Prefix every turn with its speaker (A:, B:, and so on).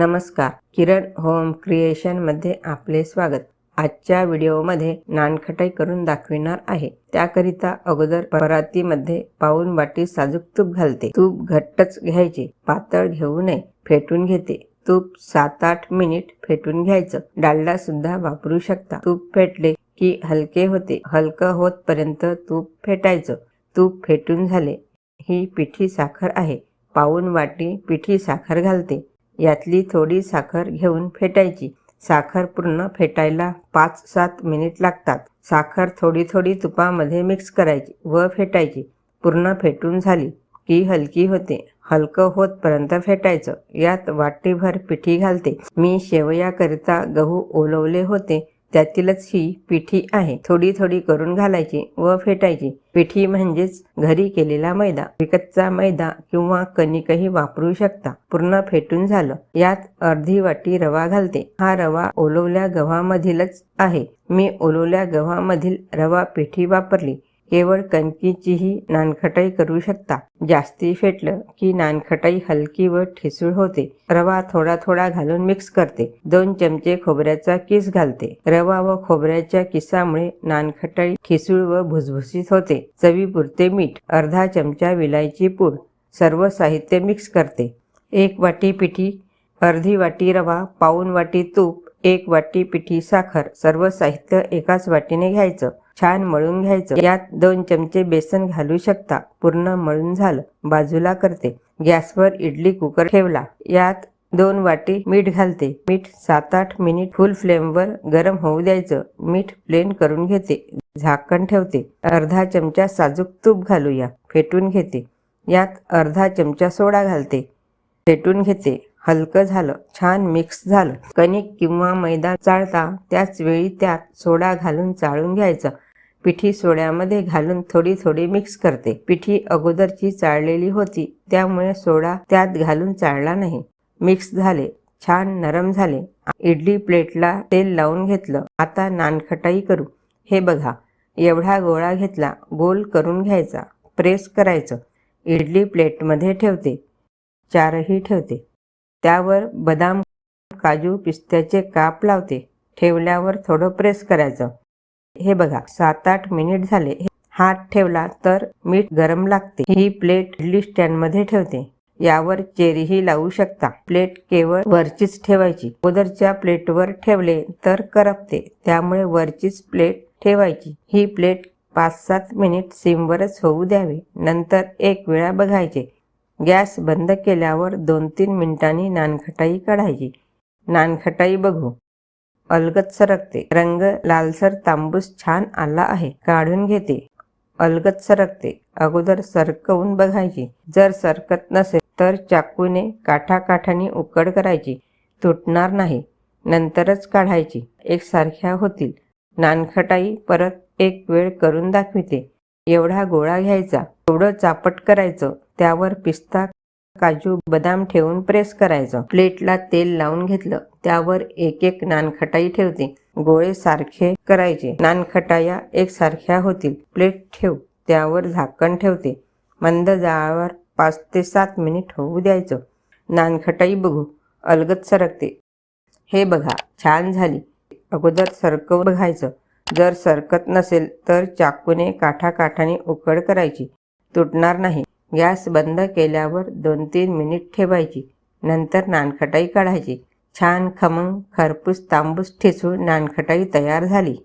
A: नमस्कार. किरण होम क्रिएशनमध्ये आपले स्वागत. आजच्या व्हिडिओमध्ये नानखटाई करून दाखविणार आहे. त्याकरिता अगोदर परातीमध्ये पाऊन वाटी साजूक तूप घालते. तूप घट्टच घ्यायचे. पातळ घेऊ नये. फेटून घेते. तूप सात आठ मिनिट फेटून घ्यायचं. डालडा सुद्धा वापरू शकता. तूप फेटले की हलके होते. हलकं होतपर्यंत तूप फेटायचं. तूप फेटून झाले. ही पिठी साखर आहे. पाऊन वाटी पिठी साखर घालते. यातली थोडी साखर घेऊन फेटायची. साखर पूर्ण फेटायला पाच सात मिनिट लागतात. साखर थोडी थोडी तुपामध्ये मिक्स करायची व फेटायची. पूर्ण फेटून झाली की हलकी होते. हलकं होतपर्यंत फेटायचं. यात वाटीभर पिठी घालते. मी शेवयाकरिता गहू ओलवले होते. त्यातीलच ही पिठी आहे. थोडी थोडी करून घालायची व फेटायची. पिठी म्हणजेच घरी केलेला मैदा. विकतचा मैदा किंवा कणिकही वापरू शकता. पूर्ण फेटून झालं. यात अर्धी वाटी रवा घालते. हा रवा ओलवल्या गव्हामधीलच आहे. मी ओलवल्या गव्हामधील रवा पिठी वापरली. केवळ कणकीचीही नानखटाई करू शकता. जास्ती फेटलं की नानखटाई हलकी व ठिसूळ होते. रवा थोडा थोडा घालून मिक्स करते. दोन चमचे खोबऱ्याचा किस घालते. रवा व खोबऱ्याच्या किसामुळे नानखटाई ठिसूळ व भुसभुशीत होते. चवीपुरते मीठ. अर्धा चमचा विलायची पूड. सर्व साहित्य मिक्स करते. एक वाटी पिठी अर्धी वाटी रवा पाऊन वाटी तूप एक वाटी पिठी साखर सर्व साहित्य एकाच वाटीने घ्यायचं. छान मळून घ्यायचं. यात दोन चमचे बेसन घालू शकता. पूर्ण मळून झालं बाजूला करते. गॅसवर इडली कुकर ठेवला. यात दोन वाटी मीठ घालते. मीठ सात आठ मिनिट फुल फ्लेमवर गरम होऊ द्यायचं. मीठ प्लेन करून घेते. झाकण ठेवते. अर्धा चमचा साजूक तूप घालूया. फेटून घेते. यात अर्धा चमचा सोडा घालते. फेटून घेते. हलकं झालं छान मिक्स झालं. कणिक किंवा मैदा चाळता त्याच वेळी त्यात सोडा घालून चाळून घ्यायचं. पिठी सोड्यामध्ये घालून थोडी थोडी मिक्स करते. पिठी अगोदरची चाळलेली होती त्यामुळे सोडा त्यात घालून चाळला नाही. मिक्स झाले छान नरम झाले. इडली प्लेटला तेल लावून घेतलं. आता नानखटाई करू. हे बघा एवढा गोळा घेतला गोल करून घ्यायचा प्रेस करायचं. इडली प्लेटमध्ये ठेवते. चारही ठेवते. त्यावर बदाम काजू पिस्त्याचे काप लावते. ठेवल्यावर थोडं प्रेस करायचं. हे बघा सात आठ मिनिट झाले. हात ठेवला तर मीठ गरम लागते. ही प्लेट इडली स्टँडमध्ये ठेवते. यावर चेरीही लावू शकता. प्लेट केवळ वरचीच ठेवायची. अगोदरच्या प्लेटवर ठेवले तर करपते. त्यामुळे वरचीच प्लेट ठेवायची. ही प्लेट पाच सात मिनिट सिमवरच होऊ द्यावे. नंतर एक वेळा बघायचे. गॅस बंद केल्यावर दोन तीन मिनिटांनी नानखटाई काढायची. नानखटाई बघू. अलगत सरकते. रंग लालसर तांबूस छान आला आहे. काढून घेते. अलगत सरकते. अगोदर सरकवून बघायची. जर सरकत नसेल तर चाकूने काठाकाठाने उकड करायची. तुटणार नाही. नंतरच काढायची. एकसारख्या होतील. नानखटाई परत एक वेळ करून दाखविते. एवढा गोळा घ्यायचा. थोडं चापट करायचं त्यावर पिस्ता काजू बदाम ठेवून प्रेस करायचं. प्लेटला तेल लावून घेतलं त्यावर एक एक नानखटाई ठेवते. गोळे सारखे करायचे. नानखटाया एकसारख्या होतील. प्लेट ठेव त्यावर झाकण ठेवते. मंद जाळावर पाच ते सात मिनिट होऊ द्यायचं. नानखटाई बघू अलगत सरकते. हे बघा छान झाली. अगोदर सरकव बघायचं. जर सरकत नसेल तर चाकूने काठाकाठाने उकड करायची. तुटणार नाही. गॅस बंद केल्यावर दोन तीन मिनिट ठेवायची. नंतर नानखटाई काढायची. छान खमंग खरपूस तांबूस ठेचून नानखटाई तयार झाली.